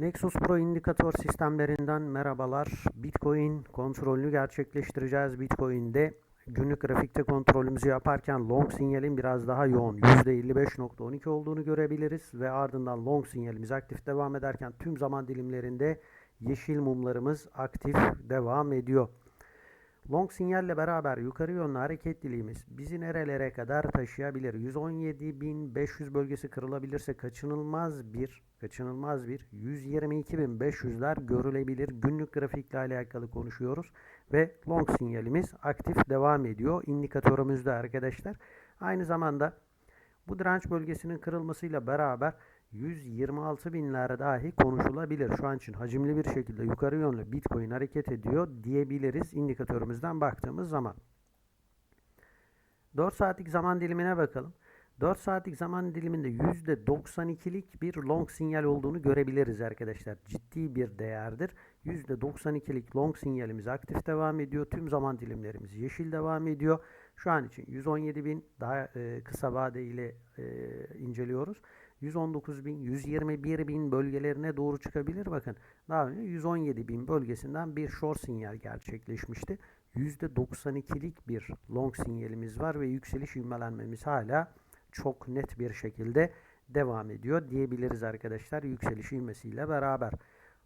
Nexus Pro indikatör sistemlerinden merhabalar. Bitcoin kontrolünü gerçekleştireceğiz. Bitcoin'de günlük grafikte kontrolümüzü yaparken long sinyalin biraz daha yoğun %55.12 olduğunu görebiliriz ve ardından long sinyalimiz aktif devam ederken tüm zaman dilimlerinde yeşil mumlarımız aktif devam ediyor. Long sinyalle beraber yukarı yönlü hareketliliğimiz bizi nerelere kadar taşıyabilir? 117.500 bölgesi kırılabilirse kaçınılmaz bir kaçınılmaz bir 122.500'ler görülebilir. Günlük grafikle alakalı konuşuyoruz ve long sinyalimiz aktif devam ediyor. İndikatörümüzde arkadaşlar. Aynı zamanda bu direnç bölgesinin kırılmasıyla beraber 126 binler dahi konuşulabilir. Şu an için hacimli bir şekilde yukarı yönlü Bitcoin hareket ediyor diyebiliriz indikatörümüzden baktığımız zaman. 4 saatlik zaman dilimine bakalım. 4 saatlik zaman diliminde %92'lik bir long sinyal olduğunu görebiliriz arkadaşlar. Ciddi bir değerdir. %92'lik long sinyalimiz aktif devam ediyor. Tüm zaman dilimlerimiz yeşil devam ediyor. Şu an için 117 bin daha e, kısa vade ile e, inceliyoruz. 119 bin, 121 bin bölgelerine doğru çıkabilir. Bakın daha önce 117 bin bölgesinden bir short sinyal gerçekleşmişti. %92'lik bir long sinyalimiz var ve yükseliş ivmelenmemiz hala çok net bir şekilde devam ediyor diyebiliriz arkadaşlar yükseliş ivmesiyle beraber.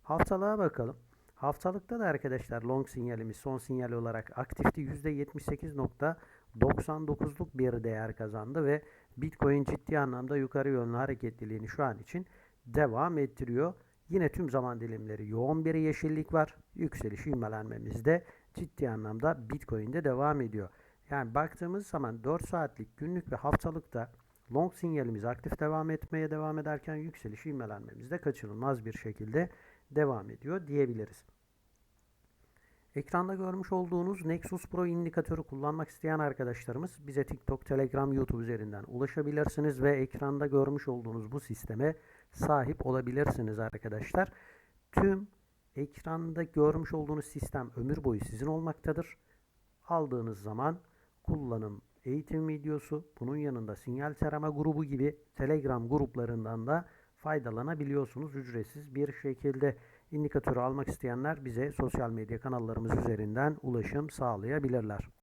Haftalığa bakalım. Haftalıkta da arkadaşlar long sinyalimiz son sinyal olarak aktifti. %78.99'luk bir değer kazandı ve Bitcoin ciddi anlamda yukarı yönlü hareketliliğini şu an için devam ettiriyor. Yine tüm zaman dilimleri yoğun bir yeşillik var. Yükseliş ivmelenmemiz de ciddi anlamda Bitcoin'de devam ediyor. Yani baktığımız zaman 4 saatlik günlük ve haftalıkta long sinyalimiz aktif devam etmeye devam ederken yükseliş ivmelenmemiz de kaçınılmaz bir şekilde devam ediyor diyebiliriz. Ekranda görmüş olduğunuz Nexus Pro indikatörü kullanmak isteyen arkadaşlarımız bize TikTok, Telegram, YouTube üzerinden ulaşabilirsiniz ve ekranda görmüş olduğunuz bu sisteme sahip olabilirsiniz arkadaşlar. Tüm ekranda görmüş olduğunuz sistem ömür boyu sizin olmaktadır. Aldığınız zaman kullanım eğitim videosu, bunun yanında sinyal tarama grubu gibi Telegram gruplarından da faydalanabiliyorsunuz ücretsiz bir şekilde. İndikatörü almak isteyenler bize sosyal medya kanallarımız üzerinden ulaşım sağlayabilirler.